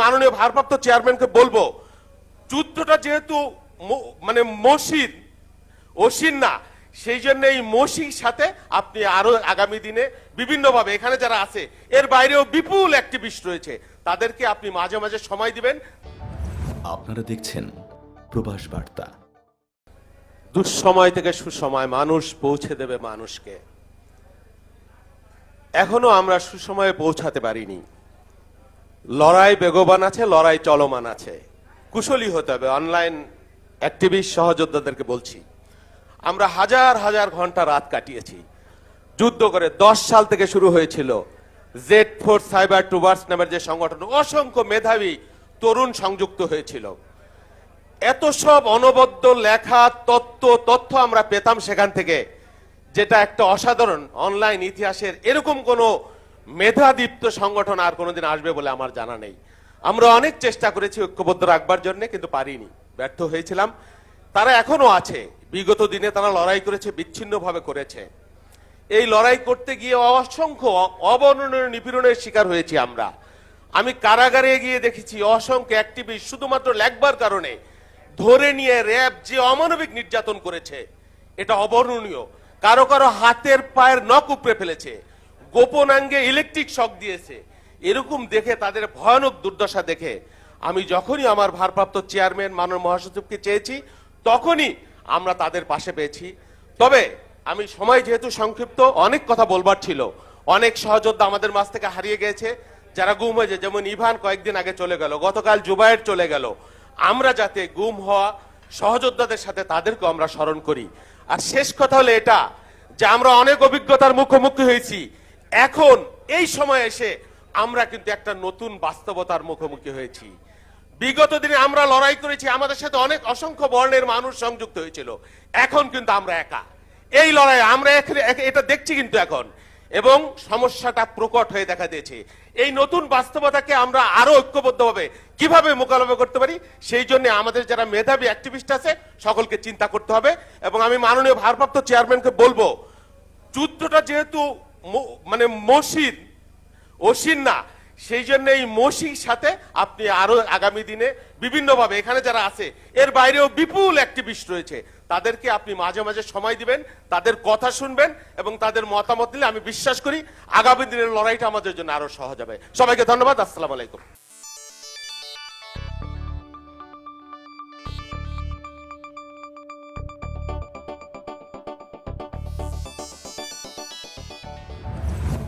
মাননীয় ভারপ্রাপ্ত চেয়ারম্যানকে বলব যুদ্ধটা যেহেতু মানে মসির অসির না সেই জন্য এই মসির সাথে আপনি আরও আগামী দিনে বিভিন্নভাবে এখানে যারা আছে এর বাইরেও বিপুল অ্যাক্টিভিস্ট রয়েছে তাদেরকে আপনি মাঝে মাঝে সময় দিবেন। আপনারা দেখছেন প্রবাস বার্তা। দুঃসময় থেকে সুসময় মানুষ পৌঁছে দেবে মানুষকে। এখনও আমরা সুসময়ে পৌঁছাতে পারিনি। লড়াই বেগবান আছে, লড়াই চলমান আছে। কুশলী হতে হবে, অনলাইন অ্যাক্টিভিস্ট, সহযোদ্ধাদেরকে বলছি। আমরা হাজার হাজার ঘণ্টা রাত কাটিয়েছি। যুদ্ধ করে দশ সাল থেকে শুরু হয়েছিল জেড ফোর সাইবার টুবার্স নামের যে সংগঠন, অসংখ্য মেধাবী তরুণ সংযুক্ত হয়েছিল। এত সব অনবদ্য লেখা, তত্ত্ব, তথ্য আমরা পেতাম সেখান থেকে, যেটা একটা অসাধারণ অনলাইন ইতিহাসের এরকম কোনো মেধাদীপ্ত সংগঠন আর কোনোদিন আসবে বলে আমার জানা নেই। আমরা অনেক চেষ্টা করেছি ঐক্যবদ্ধ রাখবার জন্য, কিন্তু পারিনি। ব্যর্থ হয়েছিলাম। তারা এখনও আছে। বিগত দিনে তারা লড়াই করেছে, বিচ্ছিন্নভাবে করেছে। এই লড়াই করতে গিয়ে অসংখ্য অবর্ণনীয় নিপীড়নের শিকার হয়েছি আমরা। আমি কারাগারে গিয়ে দেখেছি অসংখ্য অ্যাক্টিভিস্ট শুধুমাত্র লেখবার কারণে ধরে নিয়ে র্যাব যে অমানবিক নির্যাতন করেছে, এটা অবর্ণনীয়। কারও কারও হাতের পায়ের নখ উপড়ে ফেলেছে। গোপনাঙ্গে ইলেকট্রিক শক দিয়েছে। এরকম দেখে তাদের ভয়ানক দুর্দশা দেখে। আমি যখনই আমার ভারপ্রাপ্ত চেয়ারম্যান মাননীয় মহাসচিবকে চেয়েছি, তখনই আমরা তাদের পাশে পেয়েছি। তবে আমি সময় যেহেতু সংক্ষিপ্ত, অনেক কথা বলবার ছিল। অনেক সহযোদ্ধা আমাদের মাঝ থেকে হারিয়ে গেছে। যারা গুম হয়েছে, যেমন ইভান কয়েকদিন আগে চলে গেল, গতকাল জুবায়ের চলে গেল। আমরা যাতে গুম হওয়া সহযোদ্ধাদের সাথে তাদেরকে আমরা স্মরণ করি। আর শেষ কথা হলো এটা, যে আমরা অনেক অভিজ্ঞতার মুখোমুখি হয়েছি। এখন, এই সময় এসে আমরা কিন্তু একটা নতুন বাস্তবতার মুখোমুখি হয়েছি। বিগত দিনে আমরা লড়াই করেছি, আমাদের সাথে অনেক অসংখ্য বর্ণের মানুষ সংযুক্ত হয়েছিল। এখন কিন্তু আমরা একা। এই লড়াই আমরা এটা দেখছি কিন্তু এখন। এবং সমস্যাটা প্রকট হয়ে দেখা দিয়েছে। এই নতুন বাস্তবতাকে আমরা আরও ঐক্যবদ্ধভাবে কীভাবে মোকাবিলা করতে পারি, সেই জন্য আমাদের যারা মেধাবী অ্যাক্টিভিস্ট আছে, সকলকে চিন্তা করতে হবে। এবং আমি মাননীয় ভারপ্রাপ্ত চেয়ারম্যানকে বলব, যুদ্ধটা যেহেতু মানে মসির অসির না, সেই জন্য এই মসির সাথে আপনি আরও আগামী দিনে বিভিন্নভাবে, এখানে যারা আছে, এর বাইরেও বিপুল অ্যাক্টিভিস্ট রয়েছে, তাদেরকে আপনি মাঝে মাঝে সময় দিবেন, তাদের কথা শুনবেন এবং তাদের মতামত দিলে আমি বিশ্বাস করি, আগামী দিনের লড়াইটা আমাদের জন্য আরও সহজ হবে। সবাইকে ধন্যবাদ, আসসালাম আলাইকুম।